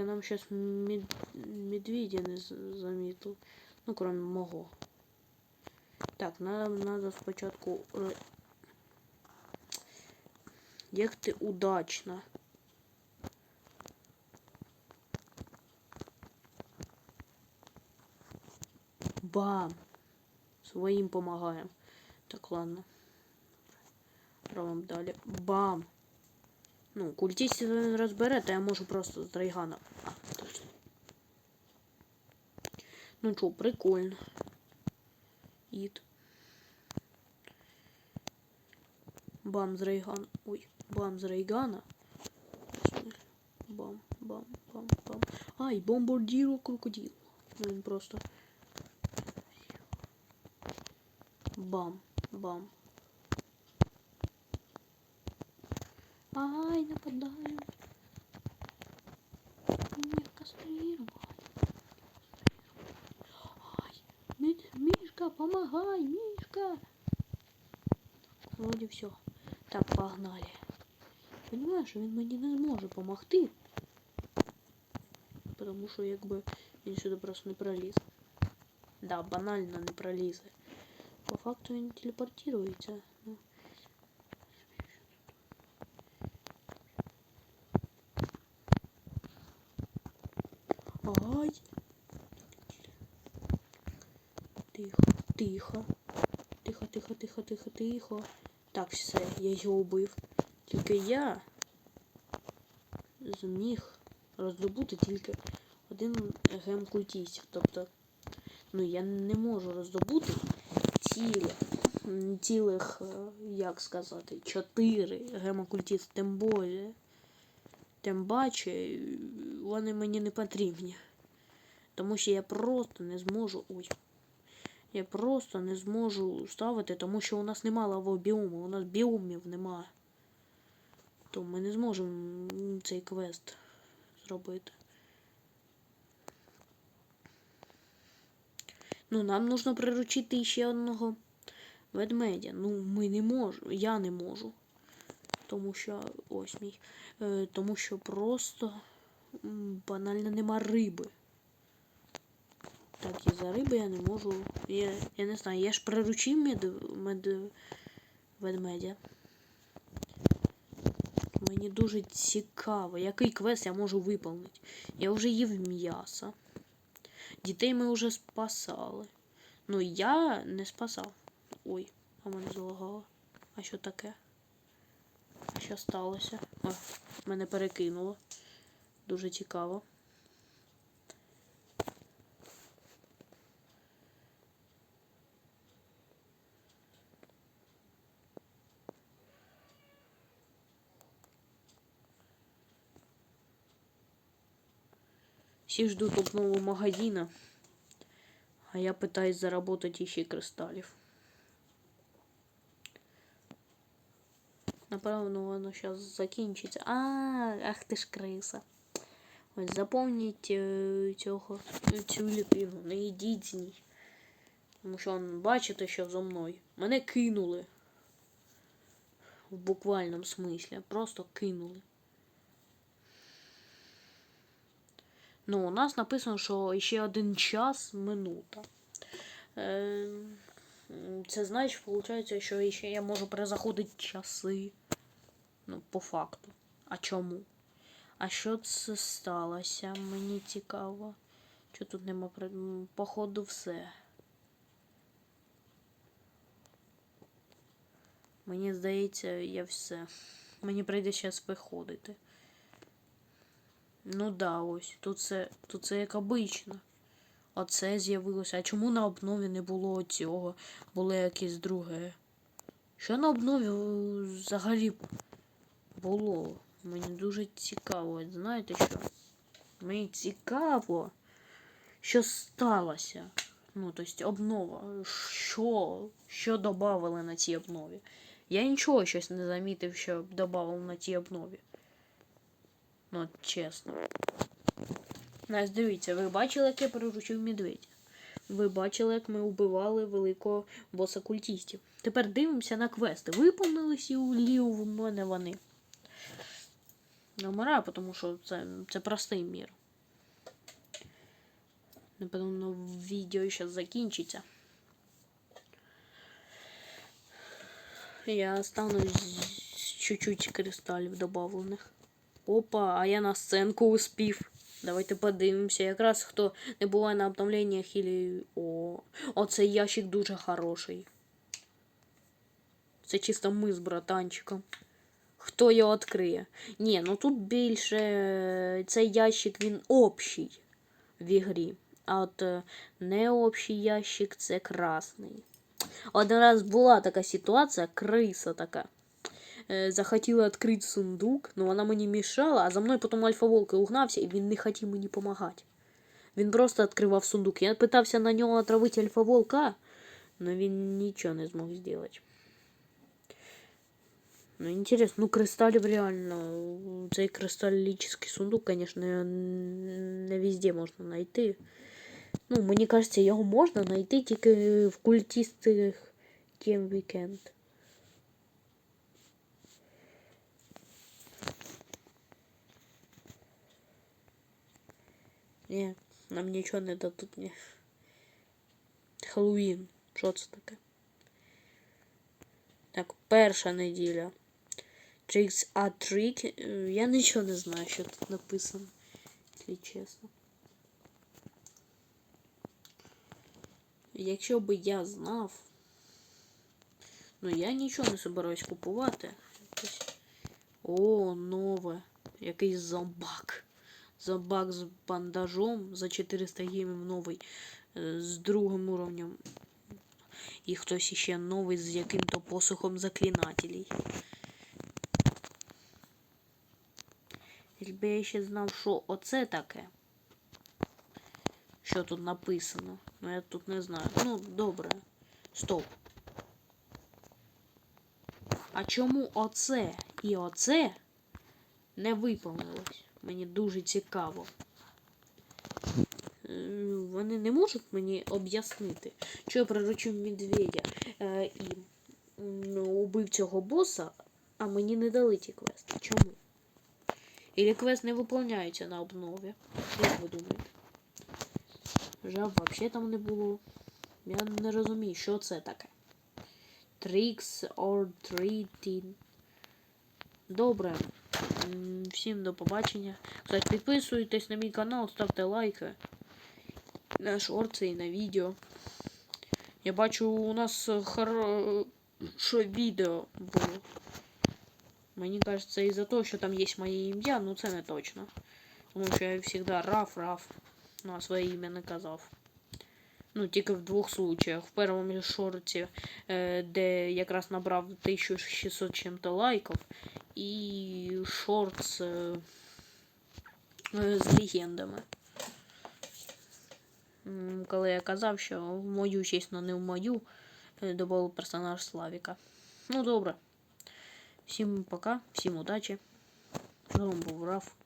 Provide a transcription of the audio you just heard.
Тільки нам щас мед... медведя не з- замітив. Ну, крім мого. Так, нам надо спочатку. ре- Як ти удачно. Бам! Своїм помагаємо. Так, ладно. Робимо далі. Бам! Ну, культистів він розбере, то я можу просто з Драйгана. А. Ну чо, прикольно. Ід. Бам з Рейгана. Ой, бам з Рейгана. Бам, бам, бам, бам. Ай, бомбардіро крокодил. Ну він просто. Бам, бам. Ай, нападаю. Меня кастрировали. Ай, Мишка, помогай, Мишка. Вроде все. Так, погнали. Понимаешь, він мені не зможе помогти. Потому що якби він сюди просто не проліз. Да, банально не пролізе. По факту він телепортується. Ну, Ай. Тихо, тихо. Тихо, тихо, тихо, тихо, тихо. Так, все, я його убив. Тільки я зміг роздобути тільки один гем культістів. Тобто, ну я не можу роздобути цілих, цілих, е, як сказати, чотири гемокультіст, тим более. Тим паче, вони мені не потрібні. Тому що я просто не зможу. Ой. Я просто не зможу ставити, тому що у нас нема лавового біому, у нас біомів нема. То ми не зможемо цей квест зробити. Ну, нам нужно приручити ще одного ведмедя. Ну, ми не можемо. Я не можу. Тому що ось мій. Е, тому що просто банально нема риби. Так, і за риби я не можу. Я, я не знаю, я ж приручив мед, мед, ведмедя. Мені дуже цікаво, який квест я можу виповнити. Я вже їв м'ясо. Дітей ми вже спасали. Ну я не спасав. Ой, а мене залагало. А що таке? Що сталося? О, мене перекинуло. Дуже цікаво. Всі ждут нового магазина, а я пытаюсь заработать еще кристаллів. Напевно, воно зараз закінчиться. А, ах ти ж криса. Ось запомніть е, цього цю ліпіну, не йдіть з ній. Тому що бачите, що зо мною. Мене кинули. В буквальному смислі. Просто кинули. Ну, у нас написано, що ще один час минута. Е, це значить, виходить, що ще я можу перезаходити часи. Ну, по факту. А чому? А що це сталося? Мені цікаво. Що тут нема Походу, все. Мені здається, я все. Мені прийде зараз виходити. Ну да, ось. Тут це, тут це як обично. Оце з'явилося. А чому на обнові не було цього? Було якесь друге. Що на обнові взагалі було? Мені дуже цікаво. Знаєте що? Мені цікаво, що сталося. Ну, тобто обнова. Що? Що додали на цій обнові? Я нічого щось не замітив, що додали на цій обнові. Ну, чесно. Настя, дивіться, ви бачили, як я приручив медведя? Ви бачили, як ми вбивали великого боса культістів. Тепер дивимося на квести. Виповнилися у лів в мене вони. Номера, тому що це, це простий мір. Напевно, відео зараз закінчиться. Я стану з чуть-чуть кристалів добавлених. Опа, а я на сценку успів. Давайте подивимося. Якраз хто не буває на обновленнях і... О, оцей ящик дуже хороший. Це чисто ми з братанчиком. Хто його відкриє? Ні, ну тут більше е, цей ящик він общий в ігрі. А от е, не общий ящик це красний. Один раз була така ситуація, криса така. Е, Захотіла відкрити сундук, але вона мені мішала, а за мною потім альфа-волк угнався, і він не хотів мені допомагати. Він просто відкривав сундук. Я питався на нього отравити альфа-волка, але він нічого не змог зробити. Ну, интересно, ну кристаллів реально. Цей кристаллический сундук, конечно, не везде можна знайти. Ну, мені кажеться, його можна знайти тільки в культистих Game Weekend. Ні, нам нічого не дадуть. Ні. Хеллоуін. Що це таке? Так, перша неділя. Tricks trick. Е, Я нічого не знаю, що тут написано, якщо чесно. Якщо би я знав. Ну я нічого не собираюсь купувати. О, нове. Якийсь зомбак. Зомбак з бандажом за 400 гривень новий. е, З другим уровнем. І хтось іще новий з яким-то посухом заклинателей. Якби я ще знав, що оце таке. Що тут написано. Ну я тут не знаю. Ну, добре. Стоп. А чому оце і оце не виповнилось? Мені дуже цікаво. Е, Вони не можуть мені об'яснити, що я приручив медведя е, і убив цього боса, а мені не дали ті квести. Чому? Или квест не виповняється на обнові? Як ви думаєте? Жаб взагалі там не було. Я не розумію, що це таке. Tricks or treating. Добре. М, Всім до побачення. Кстати, підписуйтесь на мій канал, ставте лайки на шорти і на відео. Я бачу, у нас е, хороше відео було. Мені кажется, із-за того, що там є моє ім'я, ну це не точно. Тому що я завжди Раф Раф. Ну, а своє ім'я не казав. Ну, тільки в двох случаях. В першому шорті, е, де якраз набрав 1600 чим-то лайків, і шорт е, е, з легендами. Коли я казав, що в мою честь, но не в мою, е, додав персонаж Славіка. Ну, добре. Всім пока, всім удачі. З вами був Раф.